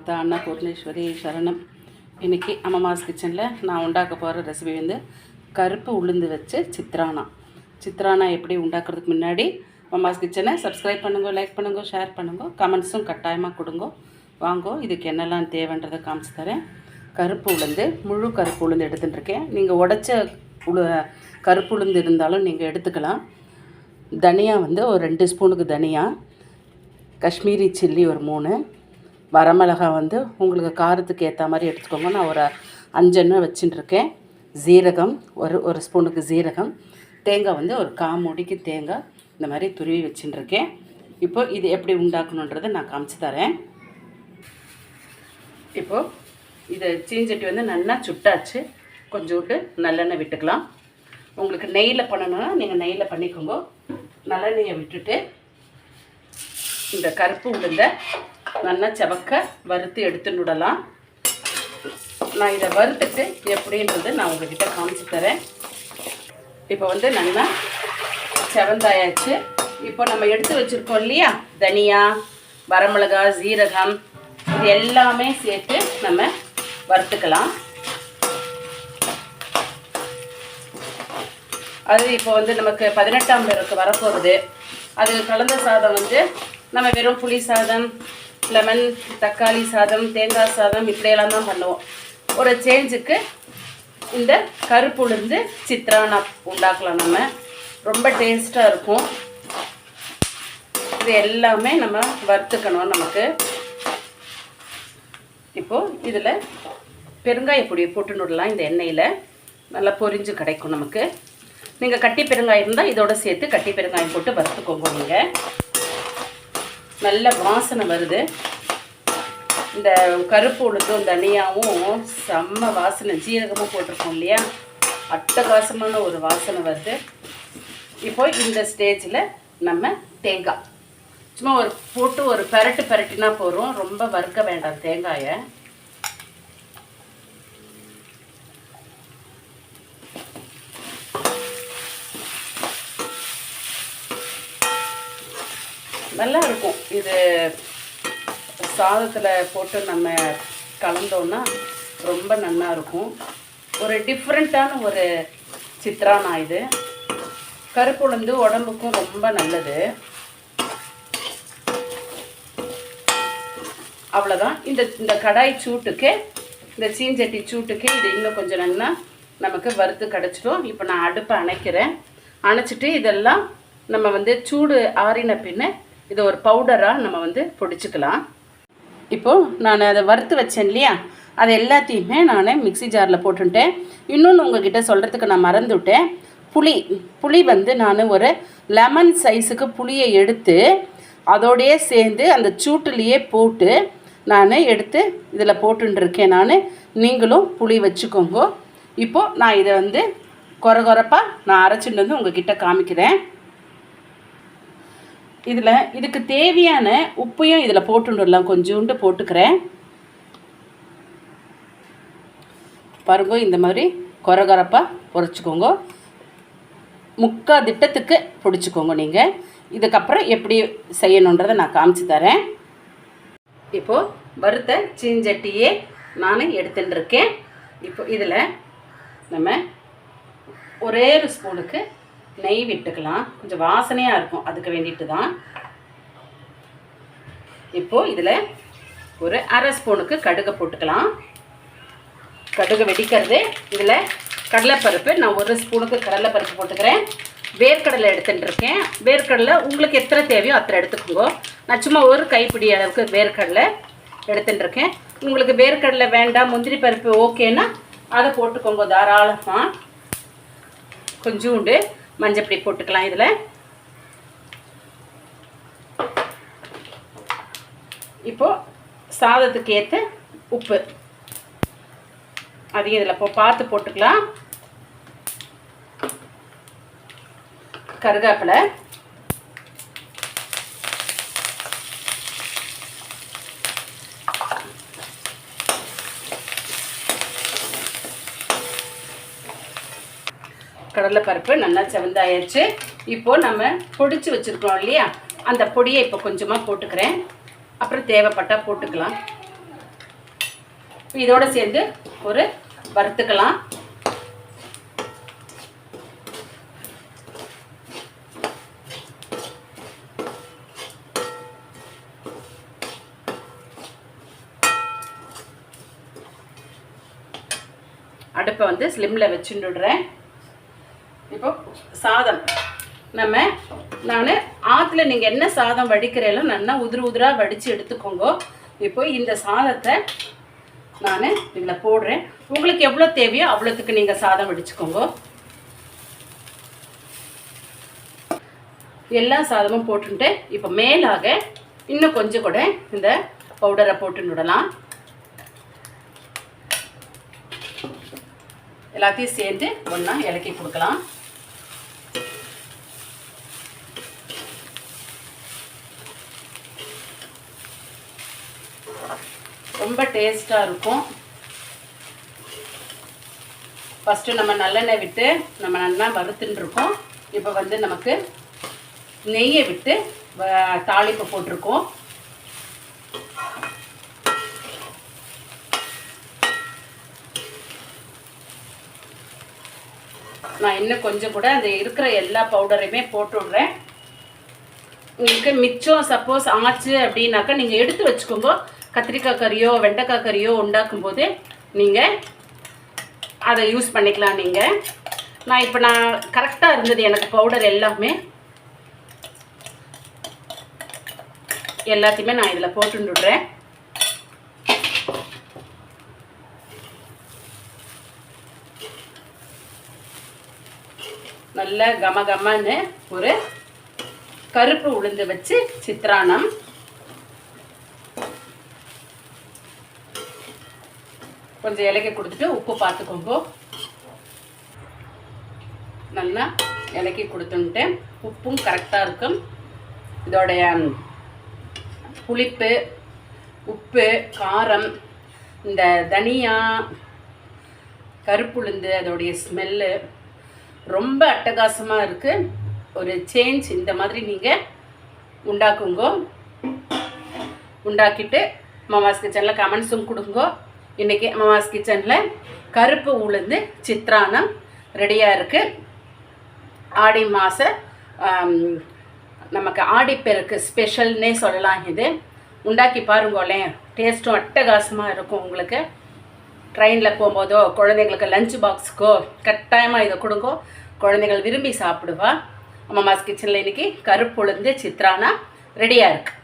மாதா அண்ணா பூர்ணேஸ்வரி சரணம். இன்றைக்கி அம்மாஸ் கிச்சனில் நான் உண்டாக்க போகிற ரெசிபி வந்து கருப்பு உளுந்து வச்சு சித்ரானா. சித்ரானா எப்படி உண்டாக்குறதுக்கு முன்னாடி அம்மாஸ் கிச்சனை சப்ஸ்கிரைப் பண்ணுங்க லைக் பண்ணுங்க ஷேர் பண்ணுங்க கமெண்ட்ஸும் கட்டாயமாக கொடுங்க. வாங்கோ இதுக்கு என்னெல்லாம் தேவைன்றதை காமிச்சு தரேன். கருப்பு உளுந்து முழு கருப்பு உளுந்து எடுத்துட்டுருக்கேன். நீங்கள் உடச்ச உளு கருப்பு உளுந்து இருந்தாலும் நீங்கள் எடுத்துக்கலாம். தனியா வந்து ஒரு ரெண்டு ஸ்பூனுக்கு தனியா காஷ்மீரி சில்லி ஒரு மூணு. வரமிளகாய் வந்து உங்களுக்கு காரத்துக்கு ஏற்ற மாதிரி எடுத்துக்கோங்க. நான் ஒரு அஞ்செண்ணெய் வச்சுட்டுருக்கேன். ஜீரகம் ஒரு ஒரு ஸ்பூனுக்கு ஜீரகம் தேங்காய் வந்து ஒரு காமுடிக்கு தேங்காய் இந்த மாதிரி துருவி வச்சுட்டுருக்கேன். இப்போ இது எப்படி உண்டாக்கணுன்றதை நான் காமிச்சு தரேன். இப்போது இதை சீஞ்சட்டி வந்து நல்லா சுட்டாச்சு. கொஞ்சோண்டு நல்லெண்ணெய் விட்டுக்கலாம். உங்களுக்கு நெய்யில் பண்ணணும்னா நீங்கள் நெய்யில் பண்ணிக்கோங்க. நல்லெண்ணெயை விட்டுட்டு இந்த கருப்பு உளுந்தை நல்லா செவக்க வறுத்து எடுத்துன்னு விடலாம் நான் இதை வறுத்துட்டு எப்படின்றது நான் உங்ககிட்ட காமிச்சு தரேன். இப்போ வந்து நல்லா செவந்தாயாச்சு. இப்போ நம்ம எடுத்து வச்சுருக்கோம் இல்லையா? தனியா வரமிளகா ஜீரகம் இது எல்லாமே சேர்த்து நம்ம வறுத்துக்கலாம். அது இப்போ வந்து நமக்கு பதினெட்டாம் பேருக்கு வரப்போகுது. அது கலந்த சாதம் வந்து நம்ம வெறும் புளி சாதம் லெமன் தக்காளி சாதம் தேங்காய் சாதம் இப்படியெல்லாம் தான் பண்ணுவோம். ஒரு சேஞ்சுக்கு இந்த கருப்பு உளுந்து சித்ரானா உண்டாக்கலாம் நம்ம. ரொம்ப டேஸ்ட்டாக இருக்கும். இது எல்லாமே நம்ம வறுத்துக்கணும் நமக்கு. இப்போது இதில் பெருங்காய பொடியை போட்டு விடலாம் இந்த எண்ணெயில். நல்லா பொரிஞ்சு கிடைக்கும் நமக்கு. நீங்கள் கட்டி பெருங்காயம் இருந்தால் இதோட சேர்த்து கட்டி பெருங்காயம் போட்டு வறுத்துக்கோங்க நீங்கள் நல்ல வாசனை வருது. இந்த கருப்பு உளுந்தும் தனியாகவும் செம்ம வாசனை. ஜீரகமும் போட்டிருக்கோம் இல்லையா? அட்டகாசமான ஒரு வாசனை வருது. இப்போ இந்த ஸ்டேஜில் நம்ம தேங்காய். சும்மா ஒரு போட்டு ஒரு பெரட்டு பெரட்டினா போகிறோம் ரொம்ப வறுக்க வேண்டாம் தேங்காயை. நல்லா இருக்கும் இது சாதத்தில் போட்டு நம்ம கலந்தோன்னா ரொம்ப நல்லா இருக்கும் ஒரு டிஃப்ரெண்ட்டான ஒரு சித்ரானா இது. கருப்புளுந்து உடம்புக்கும் ரொம்ப நல்லது. அவ்வளோதான் இந்த இந்த கடாய் சூட்டுக்கு இந்த சீஞ்சட்டி சூட்டுக்கு இது இன்னும் கொஞ்சம் நல்லா நமக்கு வறுத்து கிடச்சிடும். இப்போ நான் அடுப்பை அணைக்கிறேன். அணைச்சிட்டு இதெல்லாம் நம்ம வந்து சூடு ஆறின பின்ன இதை ஒரு பவுடராக நம்ம வந்து பொடிச்சுக்கலாம். இப்போது நான் அதை வறுத்து வச்சேன் இல்லையா? அது எல்லாத்தையுமே நான் மிக்ஸி ஜாரில் போட்டுட்டேன். இன்னொன்று உங்ககிட்ட சொல்கிறதுக்கு நான் மறந்துவிட்டேன் புளி புளி வந்து நான் ஒரு லெமன் சைஸுக்கு புளியை எடுத்து அதோடையே சேர்ந்து அந்த சூட்டுலேயே போட்டு நான் எடுத்து இதில் போட்டுருக்கேன் நான். நீங்களும் புளி வச்சுக்கோங்க. இப்போது நான் இதை வந்து குறை குறைப்பாக நான் அரைச்சிட்டு வந்து உங்ககிட்ட காமிக்கிறேன். இதில் இதுக்கு தேவையான உப்பையும் இதில் போட்டுடலாம் கொஞ்சோண்டு போட்டுக்கிறேன். பாருங்க இந்த மாதிரி கொரகொரப்பாக பொறிச்சிக்கோங்க. முக்கால் திட்டத்துக்கு பிடிச்சிக்கோங்க நீங்கள் இதுக்கப்புறம் எப்படி செய்யணுன்றதை நான் காமிச்சு தரேன். இப்போது வறுத்த சீஞ்சட்டியே நான் எடுத்துட்டுருக்கேன். இப்போ இதில் நம்ம ஒரே ஒரு ஸ்பூனுக்கு நெய் விட்டுக்கலாம். கொஞ்சம் வாசனையாக இருக்கும். அதுக்கு வேண்டிட்டு தான் இப்போது இதில் ஒரு அரை ஸ்பூனுக்கு கடுகை போட்டுக்கலாம். கடுகு வெடிக்கிறது. இதில் கடலைப்பருப்பு நான் ஒரு ஸ்பூனுக்கு கடலைப்பருப்பு போட்டுக்கிறேன். வேர்க்கடலை எடுத்துட்டு இருக்கேன். வேர்க்கடலை உங்களுக்கு எத்தனை தேவையோ அத்தனை எடுத்துக்கோங்க. நான் சும்மா ஒரு கைப்பிடி அளவுக்கு வேர்க்கடலை எடுத்துட்டு இருக்கேன். உங்களுக்கு வேர்க்கடலை வேண்டாம் முந்திரி பருப்பு ஓகேன்னா அதை போட்டுக்கோங்க தாராளமாக கொஞ்சோண்டு மஞ்சப்பொடி போட்டுக்கலாம் இதில். இப்போது சாதத்துக்கு ஏற்ற உப்பு. அதையும் இதில் இப்போ பார்த்து போட்டுக்கலாம். கருவேப்பிலை கடலைப்பருப்பு நல்லா செவந்தாயிருச்சு. இப்போது நம்ம பொடிச்சு வச்சுருக்கோம் இல்லையா? அந்த பொடியை இப்போ கொஞ்சமாக போட்டுக்கிறேன். அப்புறம் தேவைப்பட்டால் போட்டுக்கலாம். இதோட சேர்ந்து ஒரு வறுத்துக்கலாம். அடுப்பை வந்து ஸ்லிம்மில் வச்சுட்டுடுறேன் இப்போ சாதம். நம்ம நான் ஆற்றுல நீங்கள் என்ன சாதம் வடிக்கிறீங்களோ நல்லா உதிர உதிராக வடித்து எடுத்துக்கோங்க. இப்போ இந்த சாதத்தை நான் இதில் போடுறேன். உங்களுக்கு எவ்வளோ தேவையோ அவ்வளோத்துக்கு நீங்கள் சாதம் வடிச்சுக்கோங்க. எல்லா சாதமும் போட்டுட்டு இப்போ மேலாக இன்னும் கொஞ்சம் கூட இந்த பவுடரை போட்டு விடலாம் எல்லாத்தையும் சேர்ந்து ஒன்றா இலக்கி கொடுக்கலாம். ரொம்ப டேஸ்ட்டாக இருக்கும். ஃபஸ்ட்டு நம்ம நல்லெண்ணெய் விட்டு நம்ம நல்லா வறுத்துன்னு இருக்கோம் இப்போ வந்து நமக்கு நெய்யை விட்டு தாளிப்பு போட்டிருக்கோம். நான் இன்னும் கொஞ்சம் கூட அந்த இருக்கிற எல்லா பவுடரையுமே போட்டு விட்றேன். உங்களுக்கு மிச்சம் சப்போஸ் ஆச்சு அப்படின்னாக்கா நீங்கள் எடுத்து வச்சுக்கோங்க. கத்திரிக்காய் கறியோ வெண்டைக்காய் கறியோ உண்டாக்கும் போது நீங்கள் அதை யூஸ் பண்ணிக்கலாம் நீங்கள் நான் இப்போ நான் கரெக்டாக இருந்தது எனக்கு பவுடர் எல்லாமே. எல்லாத்தையுமே நான் இதில் போட்டுடுறேன் நல்ல கம கமன்னு ஒரு கருப்பு உளுந்து வச்சு சித்ரானம் கொஞ்சம் இலக்கி கொடுத்துட்டு உப்பு பார்த்துக்கோங்க. நல்லா இலக்கி கொடுத்துன்ட்டு உப்பும் கரெக்டாக இருக்கும். இதோடைய புளிப்பு உப்பு காரம் இந்த தனியா கருப்புளுந்து அதோடைய ஸ்மெல்லு ரொம்ப அட்டகாசமாக இருக்குது ஒரு சேஞ்ச் இந்த மாதிரி நீங்கள் உண்டாக்குங்கோ. உண்டாக்கிட்டு மாமாஸ் கிச்சனில் கமெண்ட்ஸும் கொடுங்க. இன்றைக்கி அம்மாஸ் கிச்சனில் கருப்பு உளுந்து சித்ரானம் ரெடியாக இருக்குது ஆடி மாத நமக்கு ஆடிப்பெருக்கு ஸ்பெஷல்னே சொல்லலாம் இது. உண்டாக்கி பாருங்களேன் டேஸ்ட்டும் அட்டகாசமாக இருக்கும் உங்களுக்கு. ட்ரெயினில் போகும்போதோ குழந்தைங்களுக்கு லஞ்ச் பாக்ஸுக்கோ கட்டாயமாக இதை கொடுங்கோ. குழந்தைகள் விரும்பி சாப்பிடுவா. அம்மாஸ் கிச்சனில் இன்றைக்கி கருப்புளுந்து சித்ரானா ரெடியாக இருக்குது